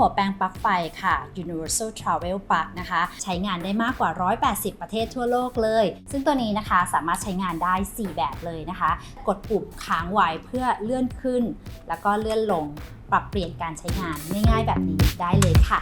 หัวแปลงปลั๊กไฟค่ะ Universal Travel Plug นะคะ ใช้งานได้มากกว่า 180 ประเทศทั่วโลกเลย ซึ่งตัวนี้นะคะสามารถใช้งานได้ 4 แบบเลยนะคะ กดปุ่มค้างไว้เพื่อเลื่อนขึ้น แล้วก็เลื่อนลง ปรับเปลี่ยนการใช้งานง่ายๆแบบนี้ได้เลยค่ะ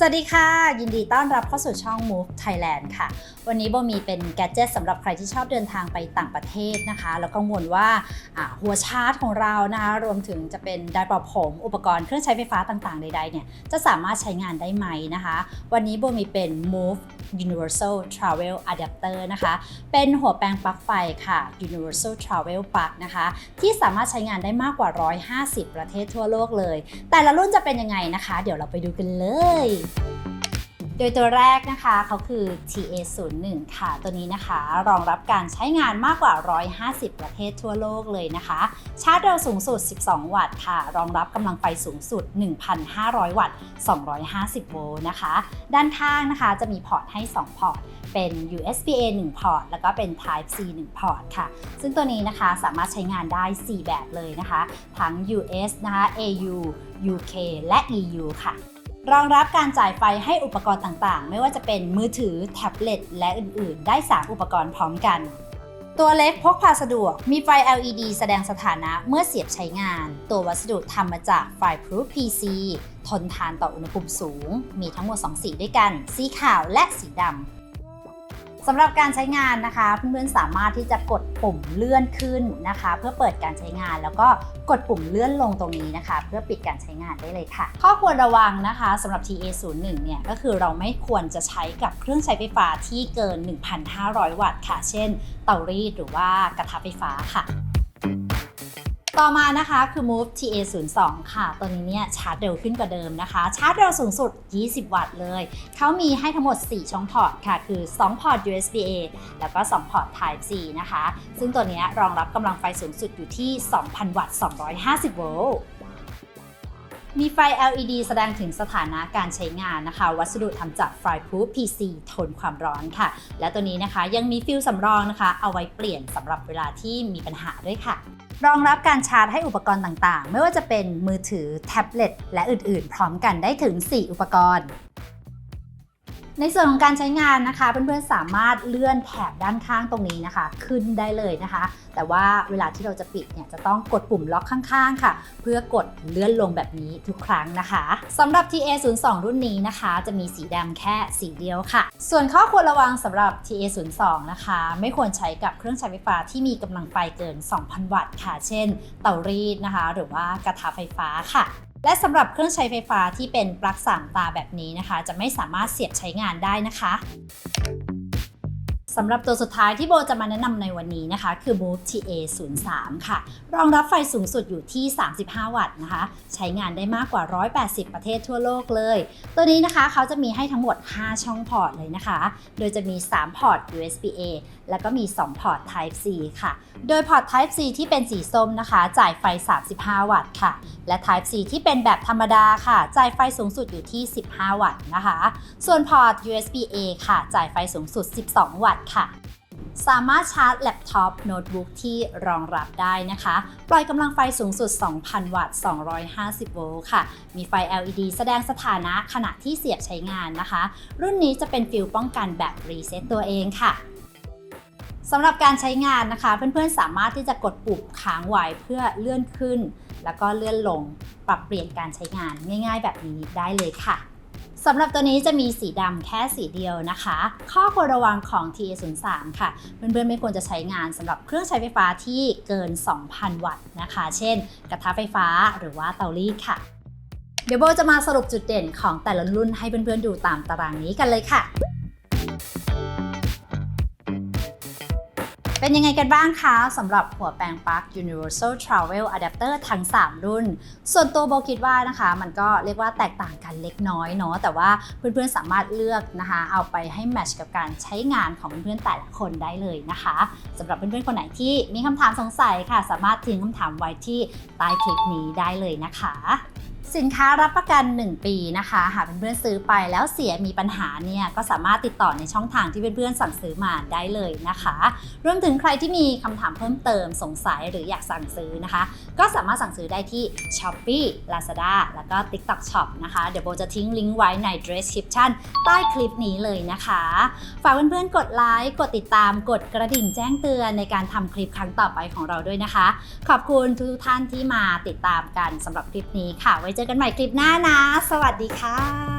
สวัสดีค่ะ ยินดีต้อนรับเข้าสู่ช่อง Move Thailand ค่ะ วันนี้โบมีเป็นแกดเจิตสำหรับใครที่ชอบเดินทางไปต่างประเทศนะคะ แล้วกังวลว่าอ่าหัวชาร์จของเรานะคะรวมถึงจะเป็นไดร์เป่าผม อุปกรณ์เครื่องใช้ไฟฟ้าต่างๆ ใดๆเนี่ยจะสามารถใช้งานได้ไหมนะคะ วันนี้โบมีเป็น Move Universal Travel Adapter นะคะ เป็นหัวแปลงปลั๊กไฟค่ะ Universal Travel Plug นะคะ ที่สามารถใช้งานได้มากกว่า 150 ประเทศทั่วโลกเลย แต่ละรุ่นจะเป็นยังไงนะคะ เดี๋ยวเราไปดูกันเลย โดยตัวแรกนะคะเขาคือ TA01 ค่ะ ตัวนี้นะคะ รองรับการใช้งานมากกว่า 150 ประเทศทั่วโลกเลยนะคะ ชาร์จเร็วสูงสุด 12 วัตต์ค่ะ รองรับกำลังไฟสูงสุด 1,500 วัตต์ 250 โวลต์นะคะ ด้านข้างนะคะจะมีพอร์ตให้ 2 พอร์ต เป็น USB-A 1 พอร์ต แล้วก็เป็น Type C 1 พอร์ตค่ะ ซึ่งตัวนี้นะคะสามารถใช้งานได้ 4 แบบเลยนะคะ ทั้ง US นะคะ AU UK และ EU ค่ะ รองรับการจ่ายไฟให้อุปกรณ์ต่างๆ ไม่ว่าจะเป็นมือถือ แท็บเล็ต และอื่นๆ ได้ 3 อุปกรณ์พร้อมกัน ตัวเล็กพกพาสะดวก มีไฟ LED แสดงสถานะเมื่อเสียบใช้งาน ตัววัสดุทำมาจากไฟ Proof PC ทนทานต่ออุณหภูมิสูง มีทั้งหมด 2 สีด้วยกัน สีขาวและสีดำ สำหรับการใช้งานนะคะ เพื่อนๆสามารถที่จะกดปุ่มเลื่อนขึ้นนะคะ เพื่อเปิดการใช้งาน แล้วก็กดปุ่มเลื่อนลงตรงนี้นะคะ เพื่อปิดการใช้งานได้เลยค่ะ ข้อควรระวังนะคะสำหรับ TA01 เนี่ยก็คือเราไม่ควรจะใช้กับเครื่องใช้ไฟฟ้าที่เกิน 1,500 วัตต์ค่ะ เช่น เตารีดหรือว่ากระทะไฟฟ้าค่ะ ต่อมานะคะคือ Move TA02 ค่ะ ตัวนี้เนี่ยชาร์จเร็วขึ้นกว่าเดิมนะคะ ชาร์จเร็วสูงสุด 20 วัตต์เลย เขามีให้ทั้งหมด 4 ช่องพอร์ตค่ะ คือ 2 พอร์ต USB-A แล้วก็ 2 พอร์ต Type C นะคะ ซึ่งตัวนี้รองรับกำลังไฟสูงสุดอยู่ที่ 2,000 วัตต์ 250 โวลต์มีไฟ LED แสดงถึงสถานะการใช้งานนะคะ วัสดุทำจากไฟ Proof PC ทนความร้อนค่ะ และตัวนี้นะคะยังมีฟิลสำรองนะคะ เอาไว้เปลี่ยนสำหรับเวลาที่มีปัญหาด้วยค่ะ รองรับการชาร์จให้อุปกรณ์ต่างๆ ไม่ว่าจะเป็นมือถือ แท็บเล็ต และอื่นๆ พร้อมกันได้ถึง 4 อุปกรณ์ ในส่วนของการใช้งานนะคะเพื่อนๆสามารถเลื่อนแถบด้านข้างตรงนี้นะคะ ขึ้นได้เลยนะคะ แต่ว่าเวลาที่เราจะปิดเนี่ยจะต้องกดปุ่มล็อกข้างๆ ค่ะ เพื่อกดเลื่อนลงแบบนี้ทุกครั้งนะคะสำหรับ TA02 รุ่นนี้นะคะ จะมีสีดำแค่สีเดียวค่ะ ส่วนข้อควรระวังสำหรับ TA02 นะคะ ไม่ควรใช้กับเครื่องใช้ไฟฟ้าที่มีกำลังไฟเกิน 2,000 วัตต์ค่ะ เช่น เตารีดนะคะ หรือว่ากระทะไฟฟ้าค่ะ และสำหรับเครื่องใช้ไฟฟ้าที่เป็นปลั๊กสามตาแบบนี้นะคะ จะไม่สามารถเสียบใช้งานได้นะคะ สำหรับตัวสุดท้ายที่โบจะมาแนะนำในวันนี้นะคะ คือ Move TA03 ค่ะ รองรับไฟสูงสุดอยู่ที่ 35 วัตต์นะคะ ใช้งานได้มากกว่า 180 ประเทศทั่วโลกเลย ตัวนี้นะคะเขาจะมีให้ทั้งหมด 5 ช่องพอร์ตเลยนะคะ โดยจะมี 3 พอร์ต USB-A แล้วก็มี 2 พอร์ต Type C ค่ะ โดยพอร์ต Type C ที่เป็นสีส้มนะคะ จ่ายไฟ 35 วัตต์ค่ะ และ Type C ที่เป็นแบบธรรมดาค่ะ จ่ายไฟสูงสุดอยู่ที่ 15 วัตต์นะคะ ส่วนพอร์ต USB-A ค่ะ จ่ายไฟสูงสุด 12 วัตต์ค่ะ สามารถชาร์จแล็ปท็อปโน้ตบุ๊กที่รองรับได้นะคะ ปล่อยกำลังไฟสูงสุด 2,000 วัตต์ 250 โวลต์ค่ะ มีไฟ LED แสดงสถานะขณะที่เสียบใช้งานนะคะ รุ่นนี้จะเป็นฟิลป้องกันแบบรีเซ็ตตัวเองค่ะสำหรับการใช้งานนะคะ เพื่อนๆสามารถที่จะกดปุ่มค้างไว้เพื่อเลื่อนขึ้น แล้วก็เลื่อนลง ปรับเปลี่ยนการใช้งานง่าย ๆ แบบนี้ได้เลยค่ะ สำหรับตัวนี้จะมีสีดำแค่สีเดียวนะคะ ข้อควรระวังของ TA03 ค่ะ เพื่อนๆไม่ควรจะใช้งานสำหรับเครื่องใช้ไฟฟ้าที่เกิน 2,000 วัตต์นะคะ เช่น กระทะไฟฟ้าหรือว่าเตารีดค่ะ เดี๋ยวโบจะมาสรุปจุดเด่นของแต่ละรุ่นให้เพื่อนๆดูตามตารางนี้กันเลยค่ะ เป็นยังไงกันบ้างคะสำหรับหัวแปลงปลั๊ก Universal Travel Adapter ทั้ง 3 รุ่น ส่วนตัวโบคิดว่านะคะ มันก็เรียกว่าแตกต่างกันเล็กน้อยเนาะแต่ว่าเพื่อนๆสามารถเลือกนะคะ เอาไปให้แมทช์กับการใช้งานของเพื่อนๆแต่ละคนได้เลยนะคะสำหรับเพื่อนๆคนไหนที่มีคำถามสงสัยค่ะ สามารถทิ้งคำถามไว้ที่ใต้คลิปนี้ได้เลยนะคะ สินค้ารับประกัน 1 ปีนะคะ หากเพื่อนๆซื้อไปแล้วเสียมีปัญหาเนี่ยก็สามารถติดต่อในช่องทางที่เพื่อนๆสั่งซื้อมาได้เลยนะคะ รวมถึงใครที่มีคำถามเพิ่มเติมสงสัยหรืออยากสั่งซื้อนะคะ ก็สามารถสั่งซื้อได้ที่ Shopee Lazada แล้วก็ TikTok Shop นะคะ เดี๋ยวโบจะทิ้งลิงก์ไว้ใน description ใต้คลิปนี้เลยนะคะ ฝากเพื่อนๆ กดไลค์กดติดตามกดกระดิ่งแจ้งเตือนในการทำคลิปครั้งต่อไปของเราด้วยนะคะ ขอบคุณทุกท่านที่มาติดตามกันสำหรับคลิปนี้ค่ะ ไว้เจอกันใหม่คลิปหน้านะ สวัสดีค่ะ